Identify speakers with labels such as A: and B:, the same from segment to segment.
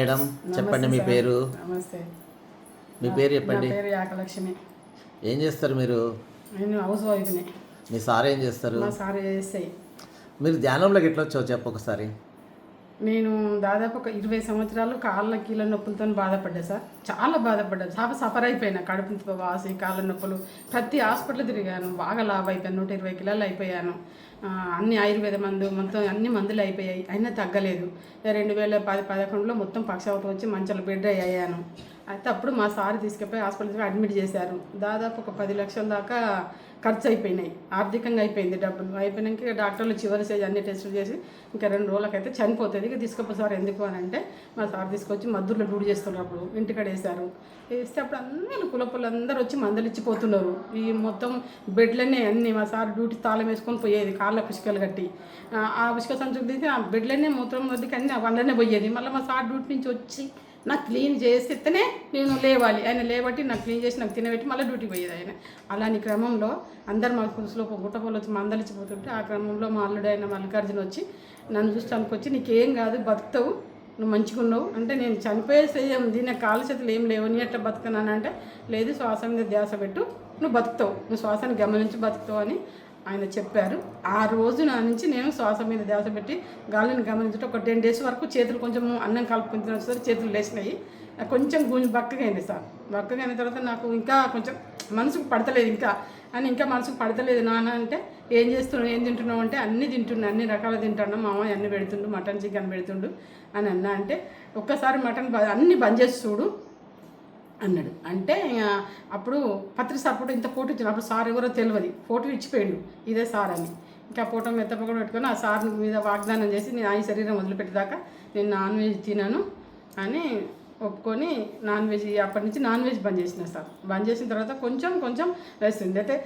A: Madam చెప్పండి మీ. పేరు?
B: నమస్తే.
A: మీ పేరు చెప్పండి.
B: పేరు యాకలక్ష్మి.
A: ఏం చేస్తారు మీరు?
B: నేను హౌస్ వైఫ్ని.
A: మీ సార్ ఏం చేస్తారు?
B: మా సార్ చేస్తాయి
A: మీరు ధ్యానంలోకి ఎట్లా వచ్చావు చెప్పు ఒకసారి.
B: నేను దాదాపు ఒక ఇరవై సంవత్సరాలు కాళ్ళ కీళ్ళ నొప్పులతో బాధపడ్డా సార్. చాలా బాధపడ్డా. చాలా సఫర్ అయిపోయినా. కడుపు వాసి కాళ్ళ నొప్పులు. ప్రతి హాస్పిటల్ తిరిగాను. బాగా లాభ అయిపోయాను. నూట ఇరవై కిలోలు అయిపోయాను. అన్ని ఆయుర్వేద మందు మొత్తం అన్ని మందులు అయిపోయాయి. అయినా తగ్గలేదు. రెండు వేల పది పదకొండులో మొత్తం పక్షవాతం వచ్చి మంచాల బెడ్ అయ్యాను. అయితే అప్పుడు మా సార్ తీసుకుపోయి హాస్పిటల్కి అడ్మిట్ చేశారు. దాదాపు ఒక పది లక్షల దాకా ఖర్చు అయిపోయినాయి. ఆర్థికంగా అయిపోయింది డబ్బులు. అయిపోయినాక ఇక డాక్టర్లు చివరి స్టేజ్ అన్ని టెస్టులు చేసి ఇంకా రెండు రోజులకైతే చనిపోతుంది. ఇక తీసుకుపో సార్ ఎందుకు అని అంటే మా సార్ తీసుకొచ్చి మద్దుర్లో డ్యూటీ చేస్తున్నప్పుడు ఇంటికాడ వేశారు. వేస్తే అప్పుడు అందరూ కులపులు అందరూ వచ్చి మందులు ఇచ్చిపోతున్నారు ఈ మొత్తం బెడ్లనే అన్ని మా సార్ డ్యూటీ తాళం వేసుకొని పోయేది కాళ్ళ పుష్కలు కట్టి. ఆ, పుష్క సంచుకు తీసి ఆ బెడ్లనే మూత్రం వద్దకి అన్ని వండనే పోయేది. మళ్ళీ మా సార్ డ్యూటీ నుంచి వచ్చి నాకు క్లీన్ చేస్తేనే నేను లేవాలి. ఆయన లేబట్టి నాకు క్లీన్ చేసి నాకు తినబెట్టి మళ్ళీ డ్యూటీ పోయేది ఆయన. అలాంటి క్రమంలో అందరు మా పులుసులో గుట్టపొలు వచ్చి మందలిచ్చిపోతుంటే ఆ క్రమంలో మా అల్లుడు ఆయన మల్లికార్జున వచ్చి నన్ను చూసి వచ్చి నీకేం కాదు బతుకుతావు నువ్వు మంచిగా ఉన్నావు. అంటే నేను చనిపోయే సేయం దీని కాలు చేతులు ఏం లేవు. నీ ఎట్లా బతుకున్నానంటే లేదు శ్వాస మీద ధ్యాస పెట్టు నువ్వు బతుకుతావు నువ్వు శ్వాసాన్ని గమనించి బతుకుతావు అని ఆయన చెప్పారు. ఆ రోజు నా నుంచి నేను శ్వాస మీద ధ్యాస పెట్టి గాలిని గమనించుట ఒక టెన్ డేస్ వరకు చేతులు కొంచెం అన్నం కలుపుకుని తినొచ్చేసరికి చేతులు లేచినాయి. కొంచెం గుంజు బక్కగా అయింది సార్. బక్కగా అయిన తర్వాత నాకు ఇంకా కొంచెం మనసుకు పడతలేదు ఇంకా. అని ఇంకా మనసుకు పడతలేదు నాన్న అంటే ఏం చేస్తున్నావు? ఏం తింటున్నావు? అంటే అన్నీ తింటున్నా అన్ని రకాలు తింటున్నా మామ అన్ని పెడుతుండు మటన్ చికెన్ పెడుతుండు. అని అన్నా అంటే ఒక్కసారి మటన్ అన్నీ అన్ని బంద్ చేసి చూడు. అన్నాడు. అంటే ఇక అప్పుడు పత్రిక సార్ ఫోటో ఇంత ఫోటో ఇచ్చిన అప్పుడు సార్ ఎవరో తెలియదు ఫోటో ఇచ్చిపోయాడు. ఇదే సార్ అని. ఇంకా ఫోటో ఫోటో మెత్తపకుండా పెట్టుకొని ఆ సార్ మీద వాగ్దానం చేసి నేను ఆ శరీరం వదిలిపెట్టేదాకా నేను నాన్ వెజ్ తినను అని ఒప్పుకొని నాన్ వెజ్ అప్పటి నుంచి నాన్ వెజ్ బంద్ చేసిన సార్. బంద్ చేసిన తర్వాత కొంచెం కొంచెం వేస్తుంది అయితే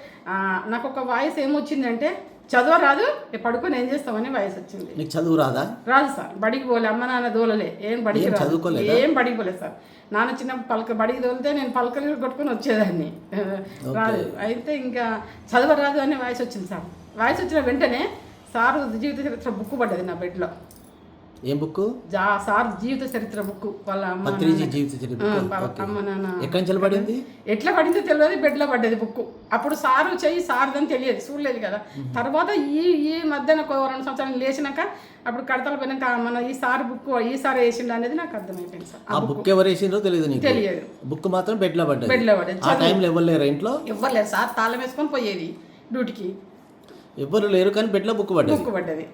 B: నాకు ఒక వాయిస్ ఏమొచ్చిందంటే చదువు రాదు "ఏ పడుకొని ఏం చేస్తామని వాయిస్ వచ్చింది.
A: నీకు చదువు రాదా?
B: రాదు సార్. బడికి పోలే అమ్మ నాన్న దోలలే. ఏం బడికి.
A: చదువుకోలేదా?
B: ఏం బడికి పోలేదు సార్. నాన్న చిన్న పలక బడికి తోలితే నేను పలకలు కొట్టుకొని వచ్చేదాన్ని. రాదు. అయితే ఇంకా చదువు రాదు అనే వాయిస్ వచ్చింది సార్. వాయిస్ వచ్చిన వెంటనే సార్ జీవిత చరిత్ర బుక్ పడ్డది నా బెడ్లో.
A: ఏం బుక్
B: సార్ జీవిత చరిత్ర బుక్ వాళ్ళ అమ్మ
A: పత్రిజీ జీవిత చరిత్ర.
B: అమ్మ నాన్న.
A: ఎక్కడి నుంచి పడింది
B: ఎట్లా పడిందో తెలియదు బెడ్లో పడ్డది బుక్ అప్పుడు సారు చెయ్యి సార్దని తెలియదు చూడలేదు కదా. తర్వాత ఈ ఈ మధ్యన ఒక రెండు సంవత్సరాలు లేచినాక అప్పుడు కడతలు పోయినాక మన ఈ సార్ బుక్ ఈ సార్ వేసిండు అనేది నాకు అర్థమైపోయింది సార్.
A: ఆ బుక్ ఎవరు వేసిండ్రో తెలియదు నీకు?
B: తెలియదు.
A: బుక్ మాత్రం బెడ్లో పడ్డది.
B: బెడ్లో పడ్డది.
A: ఆ టైంలో ఎవరు లేరు ఇంట్లో?
B: ఇవ్వలేదు సార్ తాళం వేసుకొని పోయేది డ్యూటీకి.
A: ఎవ్వరు లేరు కానీ బెడ్లో బుక్ పడ్డది.
B: బుక్ పడ్డది.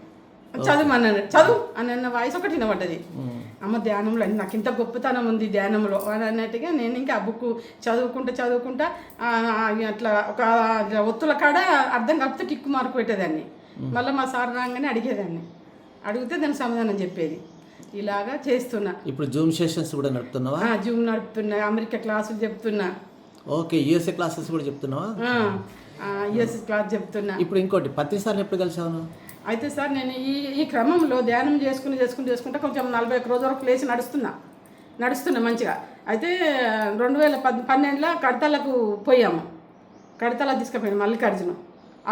B: చదువు అన్నాడు చదువు అని అన్న వాయిస్ ఒకటి వినబడ్డది. అమ్మ ధ్యానంలో అన్ని నాకు ఇంత గొప్పతనం ఉంది ధ్యానంలో అని అన్నట్టుగా నేను ఇంకా ఆ బుక్ చదువుకుంటా చదువుకుంటా అట్లా ఒక ఒత్తుల కాడ అర్థం కలిపితే టిక్కు మార్కు పెట్టేదాన్ని. మళ్ళీ మా సార్ రాగానే అడిగేదాన్ని. అడిగితే దానికి సమాధానం చెప్పేది. ఇలాగా చేస్తున్నా.
A: ఇప్పుడు జూమ్ సెషన్స్ కూడా నడుపుతున్నావా?
B: జూమ్ నడుపుతున్నా అమెరికా క్లాసులు చెప్తున్నా.
A: ఓకే యూఎస్ఏ క్లాసెస్ కూడా చెప్తున్నావా?
B: యుఎస్ క్లాస్ చెప్తున్నా.
A: ఇప్పుడు ఇంకోటి పత్రి సార్ని ఎప్పుడు కలిసావు?
B: అయితే సార్ నేను ఈ ఈ క్రమంలో ధ్యానం చేసుకుని చేసుకుని చేసుకుంటే కొంచెం నలభై ఒక్క రోజు వరకు లేచి నడుస్తున్నా. నడుస్తున్నా మంచిగా. అయితే రెండు వేల పద్ పన్నెండులో కడతాలకు పోయాము. కడతాల తీసుకుపోయాను మల్లికార్జున.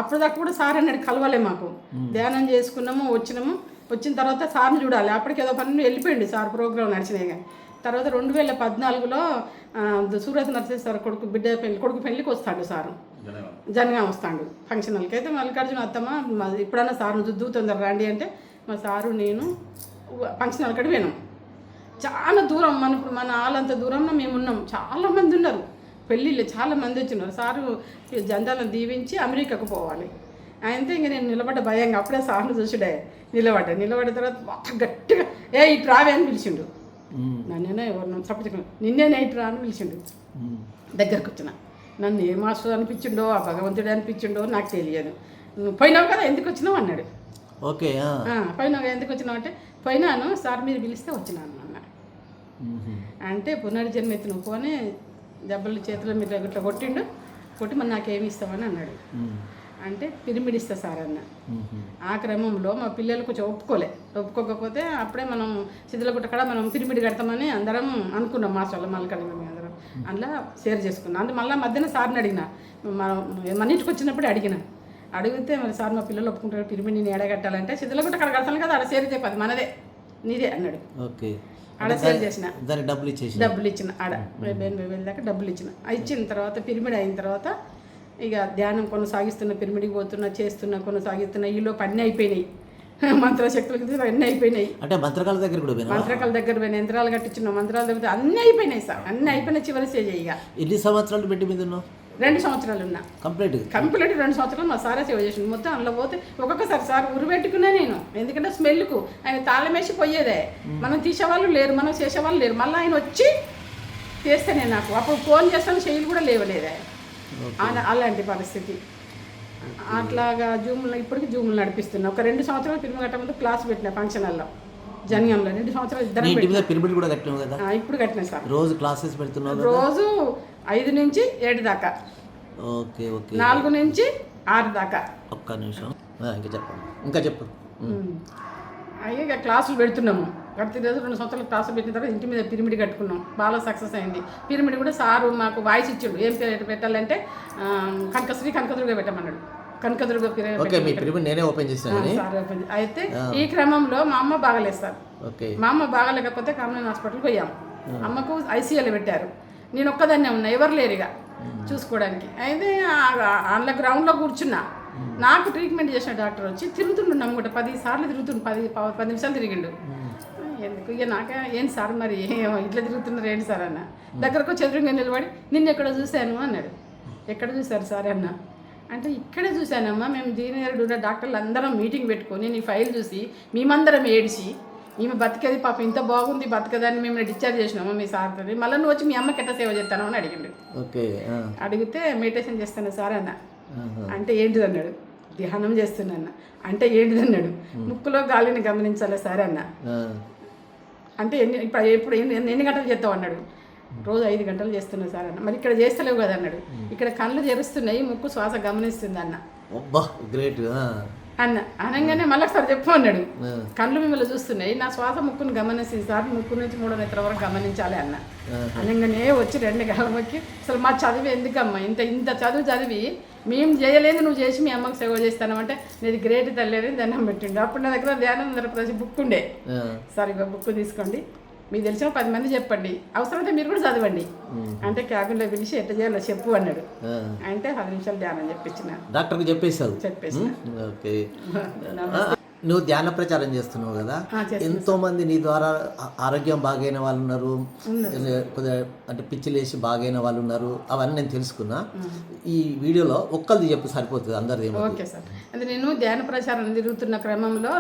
B: అప్పుడు దాకా కూడా సార్ అన్నాడు కలవలే మాకు. ధ్యానం చేసుకున్నాము వచ్చినాము. వచ్చిన తర్వాత సార్ని చూడాలి. అప్పటికి ఏదో పని వెళ్ళిపోయింది సార్ ప్రోగ్రామ్ నడిచినాయి కానీ తర్వాత రెండు వేల పద్నాలుగులో సూరత్ నరసింహ కొడుకు బిడ్డ పెళ్ళి కొడుకు పెళ్ళికి వస్తాడు సారు. జనగా వస్తాడు. ఫంక్షన్ హాల్కి అయితే మల్లికార్జున అత్తమ్మ మా ఎప్పుడన్నా సార్ను దుద్దు తొందర రండి అంటే మా సారు నేను ఫంక్షన్ హాల్ కాడ పోయినాం. చాలా దూరం మన ఇప్పుడు మన వాళ్ళంత దూరంలో మేము ఉన్నాం. చాలా మంది ఉన్నారు. పెళ్ళిళ్ళు చాలా మంది వచ్చినారు. సారు జందాలను దీవించి అమెరికాకు పోవాలి. అయితే ఇంక నేను నిలబడ్డ భయంగా అప్పుడే సార్ను చూసిడే నిలబడ్డా. నిలబడ్డ తర్వాత బాగా గట్టిగా ఏ ఇటు రావే అని పిలిచిండు. నన్నేనో ఎవరినో సపోజ్ నిన్నే ఇటు రా అని పిలిచిండు. దగ్గరకు వచ్చిన. నన్ను ఏ మాస్టర్ అనిపించిండో ఆ భగవంతుడు అనిపించిండో నాకు తెలియదు. పోయినావు కదా ఎందుకు వచ్చినావు? అన్నాడు.
A: ఓకే ఆ.
B: "ఆ, పోయినావు ఎందుకు వచ్చినావు? అంటే పోయినాను సార్ మీరు పిలిస్తే వచ్చినాను అన్న
A: మ్మ్.
B: అంటే పునర్జన్మ ఎత్తిన పోనీ దెబ్బలు చేతుల మీద ఇట్లా కొట్టిండు. కొట్టి మరి నాకేమి ఇస్తామని అన్నాడు. అంటే పిరిమిడి ఇస్తా సార్ అన్న. ఆ క్రమంలో మా పిల్లలు కొంచెం ఒప్పుకోలే. ఒప్పుకోకపోతే అప్పుడే మనం సిద్ధులగుట్ట కాడ మనం పిరిమిడి కడతామని అందరం అనుకున్నాం మాస్టర్లు మళ్ళీ మేము అందరం. అందులో షేర్ చేసుకున్నాం. అంటే మళ్ళీ మధ్యాహ్నం సార్ని అడిగిన. మన ఇంటికి వచ్చినప్పుడు అడిగిన. అడిగితే మరి సార్ మా పిల్లలు ఒప్పుకుంటారు పిరిమిడి నేను ఎడగట్టాలంటే సిద్ధులగుట్ట కాడ కడతాను కదా అక్కడ షేర్ చెప్పదు మనదే నీదే అన్నాడు.
A: ఓకే.
B: ఆడ సేల్ చేసిన.
A: దానికి డబ్బులు ఇచ్చేసి
B: డబ్బులు ఇచ్చిన ఆడ. ఎనభై వేల దాకా డబ్బులు ఇచ్చిన. ఇచ్చిన తర్వాత పిరమిడ్ అయిన తర్వాత ఇక ధ్యానం కొనసాగిస్తున్న పిరమిడ్కి పోతున్నా చేస్తున్నా కొనసాగిస్తున్నా ఈలోపు అన్నీ అయిపోయినాయి. మంత్రశక్తులకి అన్నీ అయిపోయినాయి.
A: అంటే మంత్రకాల దగ్గర కూడా
B: మంత్రకాల దగ్గర పోయిన యంత్రాలు కట్టించిన మంత్రాలు దగ్గర అన్నీ అయిపోయినాయి సార్. అన్నీ అయిపోయిన చివరి స్టేజ్ ఇక.
A: ఎన్ని సంవత్సరాలు పెట్టి మీద ఉన్నావు?
B: రెండు సంవత్సరాలు ఉన్నా.
A: కంప్లీట్
B: కంప్లీట్ రెండు సంవత్సరాలు మా సారే సేవ చేసిండు. మొత్తం అందులో పోతే ఒక్కొక్కసారి సార్ ఉరి పెట్టుకున్నా నేను. ఎందుకంటే స్మెల్కు. ఆయన తాళమేసి పోయేదే. మనం తీసేవాళ్ళు లేరు మనం చేసేవాళ్ళు లేరు. మళ్ళీ ఆయన వచ్చి చేస్తేనే నాకు. అప్పుడు ఫోన్ చేస్తాను చెయ్యిలు కూడా లేవలేదే. అలా- అలాంటి పరిస్థితి. అట్లాగా జూమ్లో ఇప్పటికి జూమ్లు నడిపిస్తున్నా. ఒక రెండు సంవత్సరాలు పిల్లలు కట్ట ముందు క్లాస్ పెట్టిన ఫంక్షన్ హాల్లో జనియంలో రెండు సంవత్సరాలు ఇద్దరు
A: ఇంటి మీద పిరమిడ్ కూడా కట్టినావు కదా?
B: ఇప్పుడు కట్టినా సార్.
A: రోజు క్లాసెస్ పెడుతున్నావు
B: రోజు ఐదు నుంచి ఏడు దాకా.
A: Okay okay.
B: నాలుగు నుంచి ఆరు దాకా.
A: ఒక్క నిమిషం. ఇంకా చెప్పండి. ఇంకా చెప్పు.
B: అయ్యి క్లాసులు పెడుతున్నాము. రోజు రెండు సంవత్సరాలు క్లాసులు పెట్టిన తర్వాత ఇంటి మీద పిరమిడ్ కట్టుకున్నాం. బాగా సక్సెస్ అయింది. పిరమిడ్ కూడా సారు మాకు వాయిస్ ఇచ్చిండు. ఏం పెట్టాలంటే కనకశ్రీ కనకదుర్గ పెట్టమన్నాడు. కనకదుర్గ పిరమిడ్
A: నేనే ఓపెన్ చేశాను
B: అయితే ఈ క్రమంలో మా అమ్మ బాగలేదు సార్. మా అమ్మ బాగాలేకపోతే కామన్ హాస్పిటల్కి పోయాం. అమ్మకు ఐసీయూలో పెట్టారు. నేను ఒక్కదాన్నే ఉన్నా ఎవరు లేరు ఇక చూసుకోవడానికి. అయితే అందులో గ్రౌండ్లో కూర్చున్నా. నాకు ట్రీట్మెంట్ చేసిన డాక్టర్ వచ్చి తిరుగుతుండు నమ్ముకుంటా. పది సార్లు తిరుగుతుండు పది పది నిమిషాలు తిరిగిండు. ఎందుకు? ఇక నాకే ఏం సార్ మరి? ఏం ఇట్లా తిరుగుతున్నారు ఏంటి సార్ అన్న? దగ్గరకు వచ్చి ఎదురుగా నిలబడి నిన్ను ఎక్కడ చూశాను? అన్నాడు. ఎక్కడ చూశారు సార్ అన్న? అంటే ఇక్కడే చూశానమ్మా. మేము జూనియర్ ఉన్న డాక్టర్లు అందరం మీటింగ్ పెట్టుకొని నీ ఫైల్ చూసి మేమందరం ఏడిచి ఈమె బతికేది పాప ఇంత బాగుంది బతకదని మేము డిశ్చార్జ్ చేసినాము మీ సార్తో మళ్ళీ నువ్వు వచ్చి మీ అమ్మకి ఎట్లా సేవ చేస్తాను? అని అడిగిండు.
A: ఓకే
B: అడిగితే మెడిటేషన్ చేస్తాను సార్ అన్న. అంటే ఏంటిది అన్నాడు. ధ్యానం చేస్తున్నా అంటే ఏంటిది అన్నాడు. ముక్కులో గాలిని గమనించాలి సార్ అన్న? అంటే ఎన్ని ఇప్పుడు ఎప్పుడు ఎన్ని ఎన్ని గంటలు చేస్తావు అన్నాడు. రోజు ఐదు గంటలు చేస్తున్నా సార్ అన్న. మరి ఇక్కడ చేస్తలేవు కదా అన్నాడు. ఇక్కడ కళ్ళు తెరుస్తున్నాయి ముక్కు శ్వాస గమనిస్తుంది అన్న
A: గ్రేట్.
B: అన్న అనగానే మళ్ళీ ఒకసారి చెప్పు అన్నాడు. కళ్ళు మిమ్మల్ని చూస్తున్నాయి. నా శ్వాస ముక్కును గమనించింది సార్. ముక్కు నుంచి మూడో నేత్ర వరకు గమనించాలి అన్న. అనగానే వచ్చి రెండు గలమకి అసలు మా చదువు ఎందుకమ్మా? ఇంత ఇంత చదువు చదివి మేము చేయలేదు నువ్వు చేసి మీ అమ్మకి సేవ చేస్తాను అంటే నీది గ్రేట్ తల్లి దండం పెట్టిండు. అప్పుడు నా దగ్గర ధ్యానం బుక్ ఉండే. సార్ ఇక బుక్ తీసుకోండి. మీకు తెలిసిన పది మంది చెప్పండి. అవసరమైతే మీరు కూడా చదవండి. అంటే క్యాబిన్లో పిలిచి ఎట్లా చేయాలో చెప్పు అన్నాడు. అంటే పది నిమిషాలు ధ్యానం చెప్పించిన
A: డాక్టర్కి
B: చెప్పేసిన.
A: ఓకే. ఆ, నువ్వు ధ్యాన ప్రచారం చేస్తున్నావు కదా? ఎంతో మంది నీ ద్వారా ఆరోగ్యం బాగైన వాళ్ళు ఉన్నారు. కొద్దిగా అంటే పిచ్చిలేసి బాగైన వాళ్ళు ఉన్నారు. అవన్నీ నేను తెలుసుకున్నా. ఈ వీడియోలో ఒక్కరిది చెప్పు సరిపోతుంది అందరిది
B: ఓకే సార్. అంటే నేను ధ్యాన ప్రచారం తిరుగుతున్న క్రమంలో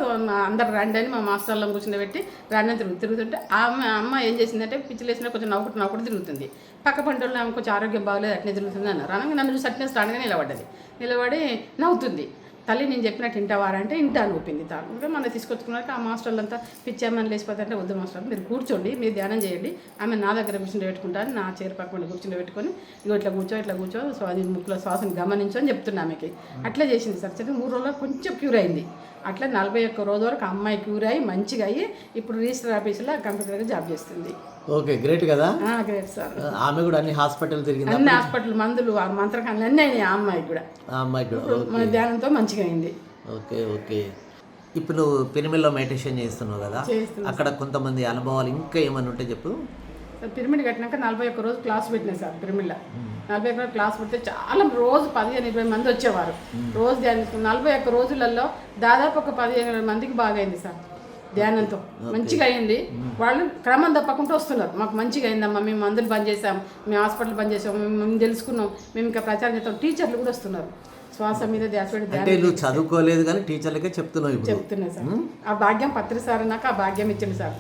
B: అందరు రండి అని మా మాస్టర్లను కూర్చుండబెట్టి రండి అని తిరుగు తిరుగుతుంటే ఆమె అమ్మ ఏం చేసిందంటే పిచ్చిలేసిన కొంచెం నవ్వుకుంటూ నవ్వుకుంటూ తిరుగుతుంది. పక్క పంటల్లో ఆమె కొంచెం ఆరోగ్యం బాగలేదు అట్నే తిరుగుతుంది అన్నారు. అనగా నన్ను చూసి అట్నే స్టాండ్గా నిలబడ్డది. నిలబడి నవ్వుతుంది. తల్లి నేను చెప్పినట్టు ఇంటావారా అంటే ఇంటాను ఒప్పింది తాను. ఇంకా మన తీసుకొచ్చుకున్నాక ఆ మాస్టర్లు అంతా పిచ్చామని లేచిపోతే అంటే వద్దు మాస్టర్ మీరు కూర్చోండి మీరు ధ్యానం చేయండి. ఆమె నా దగ్గర కూర్చుని పెట్టుకుంటాను నా చీర పక్కన కూర్చుని పెట్టుకొని ఇగో ఇట్లా కూర్చో ఇట్లా కూర్చో సో అది ముక్కులో శ్వాసను గమనించు అని చెప్తున్నా ఆమెకి. అట్లా చేసింది సార్. చెప్పి మూడు రోజుల్లో కొంచెం క్యూర్ అయింది. అట్లా నలభై ఒక్క రోజు వరకు అమ్మాయి క్యూర్ అయ్యి మంచిగా అయ్యి ఇప్పుడు రిజిస్టర్ ఆఫీసులో కంప్యూటర్గా జాబ్ చేస్తుంది.
A: ఓకే గ్రేట్ కదా?
B: గ్రేట్ సార్
A: ఆమె కూడా అన్ని హాస్పిటల్ తిరిగింది?
B: అన్ని హాస్పిటల్ మందులు ఆ మంత్రకాలు అన్నీ అయినాయి ఆ అమ్మాయికి కూడా.
A: ఆ అమ్మాయికి కూడా
B: మన ధ్యానంతో మంచిగా అయింది.
A: Okay okay. ఇప్పుడు నువ్వు పిరమిడ్లో మెడిటేషన్ చేస్తున్నావు కదా? అక్కడ కొంతమంది అనుభవాలు ఇంకా ఏమైనా ఉంటే చెప్పు.
B: పిరమిడ్ కట్టినాక నలభై ఒక్క రోజు క్లాస్ పెట్టినా సార్ పిరమిడ్లో. నలభై ఒక్క రోజు క్లాస్ పెడితే చాలా రోజు పదిహేను ఇరవై మంది వచ్చేవారు. రోజు ధ్యానం నలభై ఒక్క రోజులలో దాదాపు ఒక పదిహేను ఇరవై మందికి బాగా అయింది సార్ ధ్యానంతో. మంచిగా అయింది. వాళ్ళు క్రమం తప్పకుండా వస్తున్నారు. మాకు మంచిగా అయిందమ్మా మేము మందులు బంద్ చేసాం మేము హాస్పిటల్ బంద్ చేసాం మేము మేము తెలుసుకున్నాం మేము ఇంకా ప్రచారం చేస్తాం. టీచర్లు కూడా వస్తున్నారు. శ్వాస మీద ధ్యాస
A: అంటే నువ్వు చదువుకోలేదు కానీ టీచర్లకే చెప్తున్నావు
B: చెప్తున్నా సార్. ఆ భాగ్యం పత్రి సార్ నాకు ఆ భాగ్యం ఇచ్చింది సార్.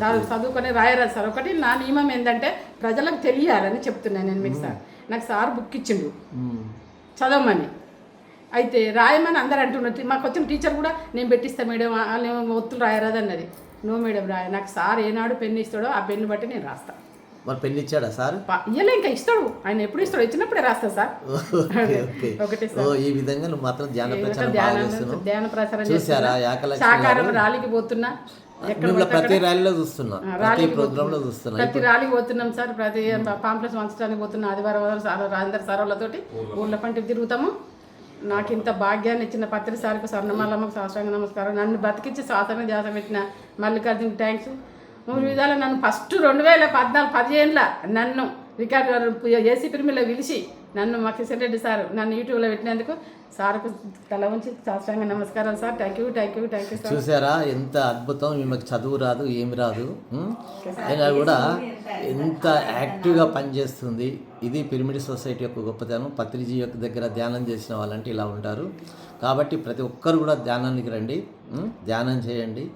B: సార్ చదువుకొని రాయరాదు సార్. ఒకటి నా నియమం ఏంటంటే ప్రజలకు తెలియాలని చెప్తున్నాను నేను మీకు సార్. నాకు సార్ బుక్ ఇచ్చిండు. చదవమని. అయితే రాయమని అందరు అంటున్నారు. మాకు వచ్చిన టీచర్ కూడా నేను పెట్టిస్తా మేడం వాళ్ళు ఒత్తులు రాయరాదు అన్నది. నో మేడం రాయ నాకు సార్ ఏనాడు పెన్ను ఇస్తాడో ఆ పెన్ను బట్టి నేను రాస్తా.
A: మరి పెళ్ళి ఇచ్చాడా సార్?
B: ఇయ్యలే ఇంకా ఇస్తాడు. ఆయన ఎప్పుడు ఇస్తాడు ఇచ్చినప్పుడే రాస్తా సార్.
A: Okay okay.
B: ఒకటే
A: ఈ విధంగా నువ్వు మాత్రం ధ్యాన ప్రచారం
B: ధ్యానం ప్రచారం
A: చూసారా
B: సాకారం రాలికి పోతున్నా.
A: ప్రతి ర్యాలీలో చూస్తున్నా. ప్రతి
B: ర్యాలీకి
A: ప్రోగ్రామ్లో చూస్తున్నా.
B: ప్రతి ర్యాలీకి పోతున్నాం సార్. ప్రతి పాంప్లెట్స్ వంచడానికి పోతున్నాం. ఆదివారం ఆదివారం సార్ అందరి సారోళ్ళతోటి ఊళ్ళ పంటి తిరుగుతాము. నాకు ఇంత భాగ్యాన్ని ఇచ్చిన పత్రిసారికి స్వర్ణమాలమ్మకు శాస్త్రాంగ నమస్కారం. నన్ను బతికించి శాసన ధ్యాస పెట్టిన మల్లికార్జున థ్యాంక్స్ మూడు విధాలు నన్ను ఫస్ట్ రెండు వేల పద్నాలుగు పదిహేనుల నన్ను రికార్డు గారు ఏసీ పిరిమిలో పిలిచి నన్ను మా కిషన్ రెడ్డి సార్ నన్ను యూట్యూబ్లో పెట్టినందుకు సార్కు తల ఉంచి సాష్టాంగ నమస్కారం sir. Thank you thank you thank you
A: చూసారా? ఎంత అద్భుతం. ఈమెకు చదువు రాదు ఏమి రాదు. అయినా కూడా ఎంత యాక్టివ్గా పనిచేస్తుంది. ఇది పిరమిడ్ సొసైటీ యొక్క గొప్పతనం. పత్రిజీ యొక్క దగ్గర ధ్యానం చేసిన వాళ్ళంటే ఇలా ఉంటారు. కాబట్టి ప్రతి ఒక్కరు కూడా ధ్యానానికి రండి. ధ్యానం చేయండి.